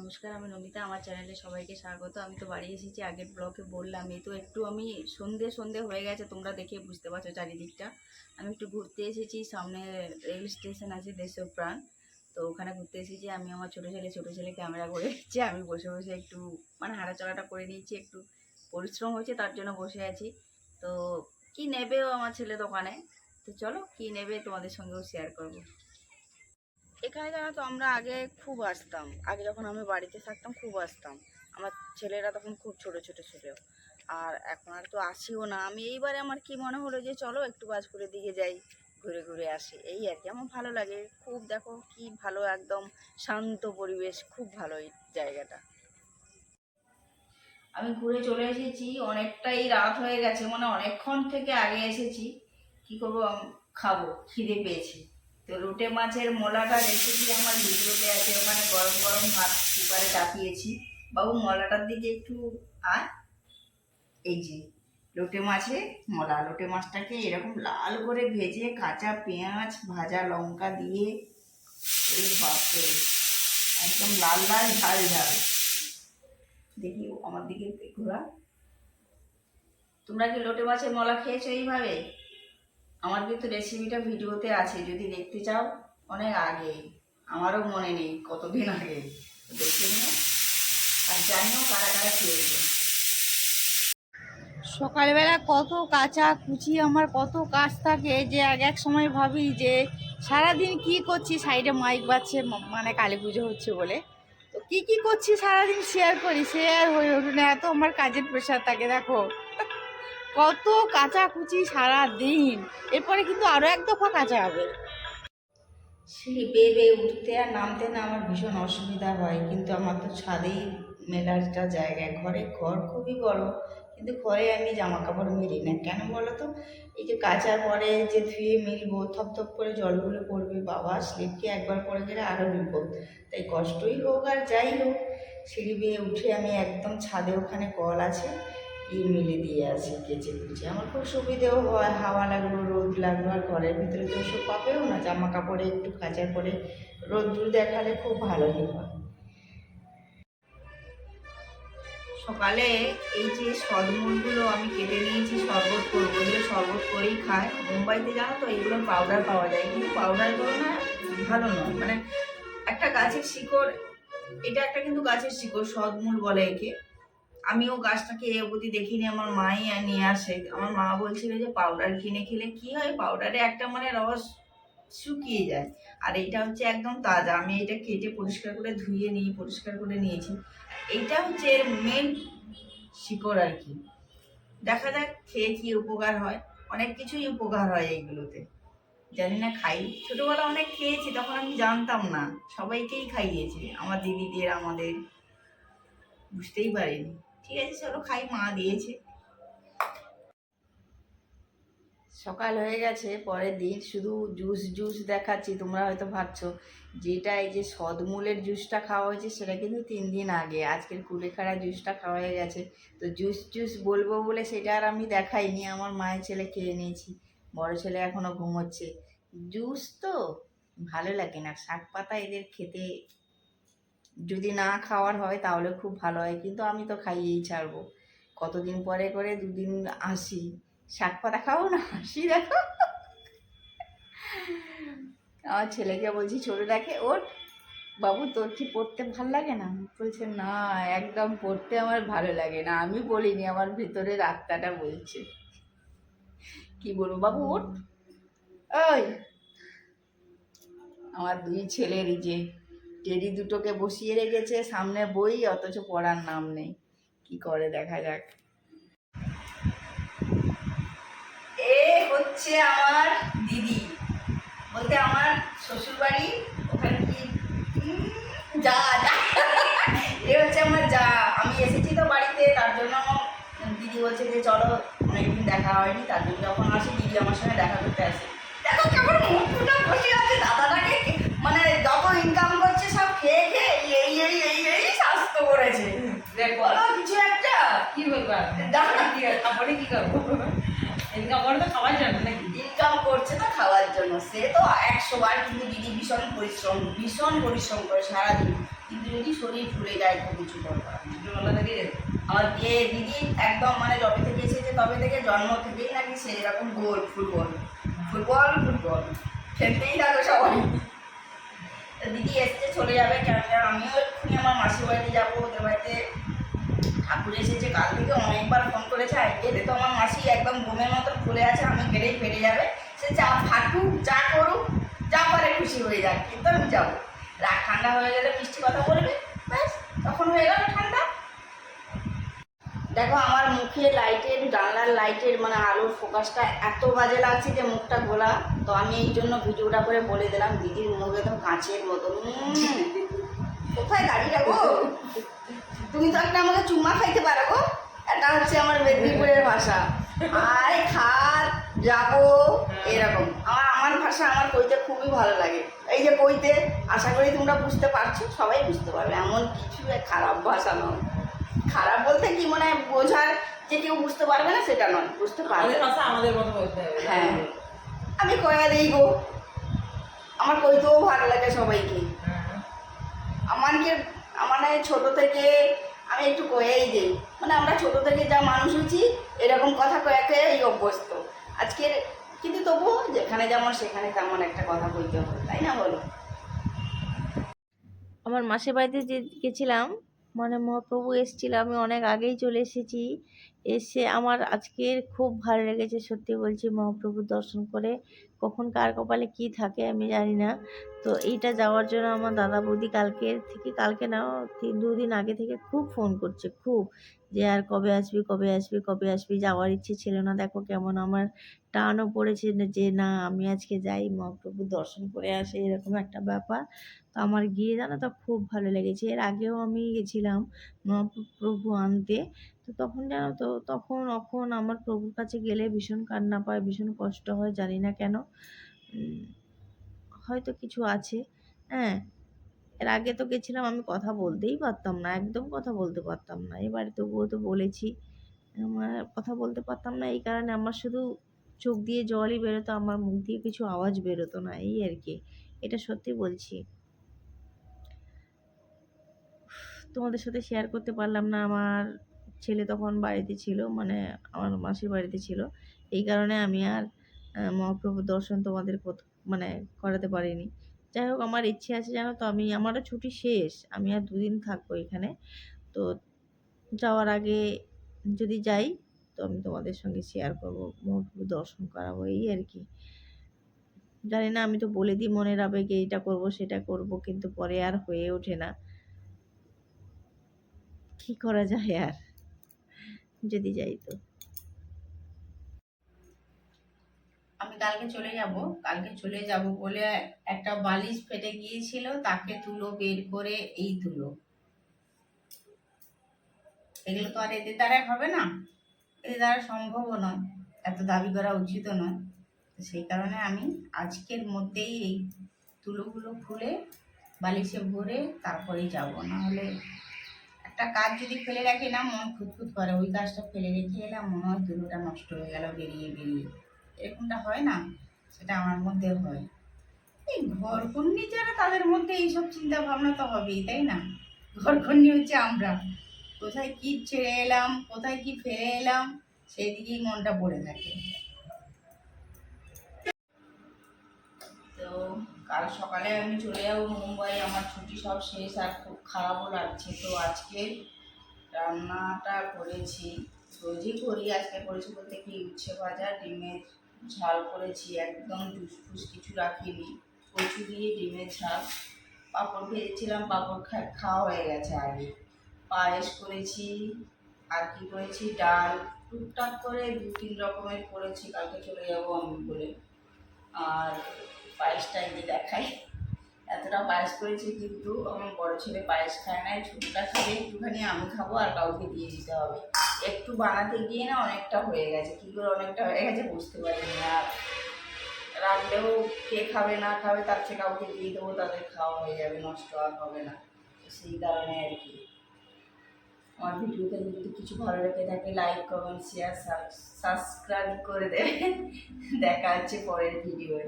নমস্কার, আমি নমিতা, আমার চ্যানেলে সবাইকে স্বাগত। আমি তো বাড়ি এসেছি, আগের ব্লগে বললাম, এই তো একটু আমি সন্ধে সন্ধে হয়ে গেছে, তোমরা দেখে বুঝতে পারছ চারিদিকটা। আমি একটু ঘুরতে এসেছি, সামনে রেল স্টেশন আছে দেশের প্রাণ তো ওখানে ঘুরতে এসেছি, আমি আমার ছোটো ছেলে ছোটো ছেলে ক্যামেরা করে এসেছি আমি বসে বসে একটু মানে হাঁটাচলাটা করে নিয়েছি একটু পরিশ্রম হয়েছে, তার জন্য বসে আছি। তো কি নেবেও আমার ছেলে দোকানে? তো চলো, কি নেবে তোমাদের সঙ্গেও শেয়ার করব। এখানে জানো তো আমরা আগে খুব আসতাম। আগে যখন আমি বাড়িতে থাকতাম, খুব আসতাম। আমার ছেলেরা তখন খুব ছোট ছোট ছিল। আর এখন আর তো আসিও না। আমি এইবারে আমার কি মনে হলো যে, চলো একটু বাজপুরের দিকে যাই, ঘুরে ঘুরে আসি। এই আর কি, আমার ভালো লাগে। খুব দেখো কি ভালো, একদম শান্ত পরিবেশ। খুব ভালো এই জায়গাটা। আমি ঘুরে চলে এসেছি। অনেকটাই রাত হয়ে গেছে। মানে অনেকক্ষণ থেকে আগে এসেছি। কি করব? খাব। খিদে পেয়েছি। তো লোটে মাছের মোলাটা রেসিপি আমার ভিডিওতে আছে, ওখানে গরম গরম ভাত কুকারে চাপিয়েছি। বাবু, মলাটার দিকে একটু আর এই যে লোটে মাছে মলা। লোটে মাছটাকে এরকম লাল করে ভেজে কাঁচা পেঁয়াজ, ভাজা লঙ্কা দিয়ে এই বাপরে, একদম লাল লাল ঝাল ঝাল। দেখি আমার দিকে ঘোরা। তোমরা কি লোটে মাছের মলা খেয়েছো এইভাবে? আমার কিন্তু রেসিপিটা ভিডিওতে আছে, যদি দেখতে চাও, অনেক আগে। আমারও মনে নেই, কতদিন আগে। দেখে নিও। আর জানিও কারা কারা খেয়েছে। সকালবেলা কত কাঁচা কুচি, আমার কত কাজ থাকে যে এক এক সময় ভাবি যে সারাদিন কি করছি, সাইডে মাইক বাজছে মানে কালী পুজো হচ্ছে বলে। তো কি কি করছি সারাদিন শেয়ার করি শেয়ার হয়ে ওঠে না। এত আমার কাজের প্রেশার থাকে, দেখো। কত কাঁচা কুচি সারা দিন এরপরে কিন্তু আরও এক দফা কাঁচা হবে। সিঁড়ি বেয়ে বেয়ে উঠতে আর নামতে না আমার ভীষণ অসুবিধা হয়। কিন্তু আমার তো ছাদেই মেলাটা জায়গায় ঘরে ঘর খুবই বড়। কিন্তু ঘরে আমি জামা কাপড় মেলি না। কেন বলো তো এই যে কাচার পরে যে ধুয়ে মিলবো, থপ থপ করে জলগুলো পড়বে, বাবা স্লিপকে একবার পরে গেলে আরও বিপদ। তাই কষ্টই হোক আর যাই হোক, সিঁড়ি বেয়ে উঠে আমি একদম ছাদে ওখানে কল আছে। ই মিলে দিয়ে আসি কেচে কুচে। আমার খুব সুবিধেও হয়, হাওয়া লাগল, রোদ লাগল, আর ঘরের ভিতরে তো ওসব পাবেও না জামা কাপড়ে একটু কাচার করে রোদ্দুর দেখালে খুব ভালোই হয়। সকালে এই যে সদমূলগুলো আমি কেটে নিয়েছি, শরবত করব, এগুলো শরবত করেই খায় মুম্বাইতে জানো তো এগুলোর পাউডার পাওয়া যায়, কিন্তু পাউডারগুলো না ভালো নয়। মানে একটা গাছের শিকড়, এটা একটা কিন্তু গাছের শিকড় সদমূল বলে একে। আমিও গাছটাকে এ অবধি দেখিনি, আমার মাই আর নিয়ে আসে। আমার মা বলছিল যে পাউডার কিনে খেলে কি হয়? পাউডারে একটা মানে রস শুকিয়ে যায়। আর এইটা হচ্ছে একদম তাজা। আমি এটা কেটে পরিষ্কার করে ধুয়ে নিয়ে, পরিষ্কার করে নিয়েছি। এইটা হচ্ছে এর মেন শিকড় আর কি। দেখা যাক খেয়ে কি উপকার হয়। অনেক কিছুই উপকার হয় এইগুলোতে। জানি না খাই। ছোটবেলা অনেক খেয়েছি, তখন আমি জানতাম না। সবাইকেই খাইয়েছে। আমার দিদিদের, আমাদের। বুঝতেই পারিনি। ঠিক আছে, চলো খাই, মা দিয়েছে। সকাল হয়ে গেছে, পরের দিন শুধু জুস জুস দেখাচ্ছি, তোমরা হয়তো ভাবছ, যেটা এই যে সদমূলের জুসটা খাওয়া হয়েছে, সেটা কিন্তু তিন দিন আগে, আজকের কুলেখাড়া জুসটা খাওয়া হয়ে গেছে। তো জুস জুস বলব বলে সেটা আর আমি দেখাইনি, আমার মায়ের ছেলে খেয়ে নিয়েছি, বড় ছেলে এখনও ঘুমোচ্ছে। জুস তো ভালো লাগে না, শাক পাতা এদের খেতে যদি না খাওয়ার হয় তাহলে খুব ভালো হয়। কিন্তু আমি তো খাইয়েই ছাড়বো। কতদিন পরে করে দুদিন আসি। শাক পাতা খাব না? হাসি দেখো। আমার ছেলেকে বলছি ছোটো ছোটোটাকে ওর বাবু, তোর কি পড়তে ভালো লাগে না? বলছে, না, একদম পড়তে আমার ভালো লাগে না। আমি বলিনি, আমার ভিতরে আত্মাটা বলছে। কি বলব? বাবু, ওঠ। ওই। আমার দুই ছেলের যে টেডি দুটোকে বসিয়ে রেখেছে সামনে বই, অথচ পড়ার নাম নেই। কি করে দেখা যাক। এ হচ্ছে আমার দিদি। বলতে আমার শ্বশুর বাড়ি ওখানে কি? যা এ হচ্ছে আমার যা। আমি এসেছি তো বাড়িতে, তার জন্য দিদি বলছে যে চলো, অনেকদিন দেখা হয়নি, তার জন্য যখন আসি, দিদি আমার সঙ্গে দেখা করতে আসে। দেখো কেমন মুখ ফুটা বসে আছে দাদাটাকে মানে যত ইনকাম করছে সব খেয়ে খেয়ে এই এই এই এই স্বাস্থ্য করেছে বলো কিছু একটা কি ব্যাপার দাঁড়া কি খাবারে কি করব এদিকে আমার তো খাওয়াই জানে নাকি সে তো একশো কিন্তু দিদি ভীষণ পরিশ্রম ভীষণ পরিশ্রম করে সারাদিন কিন্তু যদি শরীর ফুলে যায় আমার দিয়ে দিদি একদম মানে যবে থেকে এসেছে তবে থেকে জন্ম থেকেই নাকি সেই রকম গোল ফুটবল ফুটবল ফুটবল খেলতেই থাকো সবাই দিদি এসছে চলে যাবে। কেন আমিও এক্ষুনি আমার মাসির বাড়িতে যাব, ওদের বাড়িতে ঠাকুর এসেছে। কাল থেকে অনেকবার ফোন করেছে, আর গেলে তো আমার মাসি একদম ঘুমের মতো ফুলে আছে, আমি গেলেই ফেরে যাবে। সে যা ফাটুক, যা করুক, যা পারে খুশি হয়ে যাক, কিন্তু আমি যাব। রাগ ঠান্ডা হয়ে গেলে মিষ্টি কথা বলবে, ব্যাস, তখন হয়ে গেল ঠান্ডা। দেখো, আমার মুখে লাইটের জানলার লাইটের মানে আলোর ফোকাসটা এত বাজে লাগছে যে মুখটা গোলা। তো আমি এই জন্য ভিডিওটা করে বলে দিলাম, দিদির মুখ একদম কাঁচের মতো কোথায় গাড়ি রাখব তুমি তো একটা আমাকে চুমা খাইতে পারো গো। এটা হচ্ছে আমার মেদিনীপুরের ভাষা। আয় খাত যাব এরকম। আমার আমার ভাষা আমার কইতে খুবই ভালো লাগে। এই যে কইতে আশা করি তোমরা বুঝতে পারছ সবাই বুঝতে পারবে। এমন কিছু খারাপ ভাষা নয়। খারাপ বলতে কি মানে বোঝার যে কেউ বুঝতে পারবে না সেটা নয়। বুঝতে পারবে। আমাদের মতো হ্যাঁ। আমি কয়া দিই গো। আমার কইতেও ভালো লাগে সবাইকে। হ্যাঁ। আমাকে আমার ছোট থেকে আমি একটু কয়েই দিই। মানে আমরা ছোটো থেকে যা মানুষ হচ্ছি এরকম কথা কয়ে কয়ে এই অভ্যস্ত। আজকের, কিন্তু তবুও যেখানে যেমন সেখানে তেমন একটা কথা বলতে হবে, তাই না বলো? আমার মাসির বাড়িতে যে গেছিলাম মানে মহাপ্রভু এসেছিল, আমি অনেক আগেই চলে এসেছি। এসে আমার আজকের খুব ভালো লেগেছে সত্যি বলছি মহাপ্রভুর দর্শন করে। কখন কার কপালে কি থাকে আমি জানি না। তো এইটা যাওয়ার জন্য আমার দাদা বৌদি কালকের থেকে কালকে না দুদিন আগে থেকে খুব ফোন করছে, খুব। যে আর কবে আসবি কবে আসবি কবে আসবি যাওয়ার ইচ্ছে ছিল না। দেখো কেমন আমার টানও পড়েছে যে না আমি আজকে যাই, মহাপ্রভুর দর্শন করে আসি, এরকম একটা ব্যাপার। তো আমার গিয়ে জানো তো খুব ভালো লেগেছে। এর আগেও আমি গেছিলাম মহাপ্রভু আনতে। তো তখন জানো তো, তখন এখন আমার প্রভুর কাছে গেলে ভীষণ কান্না পায়, ভীষণ কষ্ট হয়, জানি না কেন। হয়তো কিছু আছে হ্যাঁ। এর আগে তো গেছিলাম আমি কথা বলতেই পারতাম না, একদম কথা বলতে পারতাম না। এবারে তবুও তো বলেছি, আমার কথা বলতে পারতাম না, এই কারণে আমার শুধু চোখ দিয়ে জলই বেরোতো, আমার মুখ দিয়ে কিছু আওয়াজ বেরোতো না, এই আর কি। এটা সত্যি বলছি। তোমাদের সাথে শেয়ার করতে পারলাম না, আমার ছেলে তখন বাড়িতে ছিল মানে আমার মাসির বাড়িতে ছিল। এই কারণে আমি আর মহাপ্রভুর দর্শন তোমাদের মানে করাতে পারিনি। যাই হোক, আমার ইচ্ছে আছে জানো তো, আমি, আমারও ছুটি শেষ, আমি আর দুদিন থাকব এখানে। তো যাওয়ার আগে যদি যাই, তো আমি তোমাদের সঙ্গে শেয়ার করব মহাপ্রভু দর্শন করাবো, এই আর কি। জানি না, আমি তো বলে দিই, মনের আবেগে এইটা করব, সেটা করব, কিন্তু পরে আর হয়ে ওঠে না। কি করা যায় আর? যদি যাই তো। আমি কালকে চলে যাব, কালকে চলে যাব বলে একটা বালিশ ফেটে গিয়েছিল, তাকে তুলো বের করে এই তুলো এগুলো তো আর এদের দ্বারা হবে না, এদের দ্বারা সম্ভবও নয়, এত দাবি করা উচিতও নয়। সেই কারণে আমি আজকের মধ্যেই এই তুলোগুলো খুলে বালিশে ভরে তারপরেই যাব না হলে একটা কাজ যদি ফেলে রাখি না, মন খুঁতখুত করে। ওই কাজটা ফেলে রেখে এলাম মনে হয় তুলোটা নষ্ট হয়ে গেল, বেরিয়ে বেরিয়ে। এরকমটা হয় না, সেটা আমার মধ্যে হয়। এই ঘরকন্যি যারা, তাদের মধ্যে এইসব চিন্তা ভাবনা তো হবেই, তাই না? ঘরকন্যি হচ্ছে আমরা। কোথায় কি ছেড়ে এলাম, কোথায় কি ফেলে এলাম সেই দিকেই মনটা পড়ে থাকে। তো কাল সকালে আমি চলে যাব মুম্বাই, আমার ছুটি সব শেষ আর খুব খারাপও লাগছে। তো আজকে রান্নাটা করেছি, রোজই করি, আজকে করেছি বলতে কি, উচ্ছে ভাজা, ডিমের ঝাল করেছি, একদম জুসফুস কিছু রাখিনি, কচু দিয়ে ডিমের ঝাল। পাঁপড় ভেজেছিলাম, পাঁপড় খাওয়া হয়ে গেছে আগে। পায়েস করেছি, আর কি করেছি, ডাল। টুকটাক করে দু তিন রকমের করেছি, কালকে চলে যাব আমি বলে। আর পায়েসটা যে দেখাই। এতটা পায়েস করেছি কিন্তু আমার বড় ছেলে পায়েস খায় না এই ছোটটা ছেলে একটুখানি আমি খাব আর কাউকে দিয়ে দিতে হবে। একটু বানাতে গিয়ে না অনেকটা হয়ে গেছে। কী করে অনেকটা হয়ে গেছে বুঝতে পারিনি আর। রাখলেও কে খাবে, না খাবে, তার চেয়ে কাউকে দিয়ে দেবো, তাদের খাওয়া হয়ে যাবে, নষ্ট আর হবে না। সেই কারণে আর কি। আমার ভিডিওতে যদি কিছু ভালো লেগে থাকে লাইক কমেন্ট শেয়ার সাবস্ক্রাইব করে দেবে দেখা হচ্ছে পরের ভিডিওয়ে।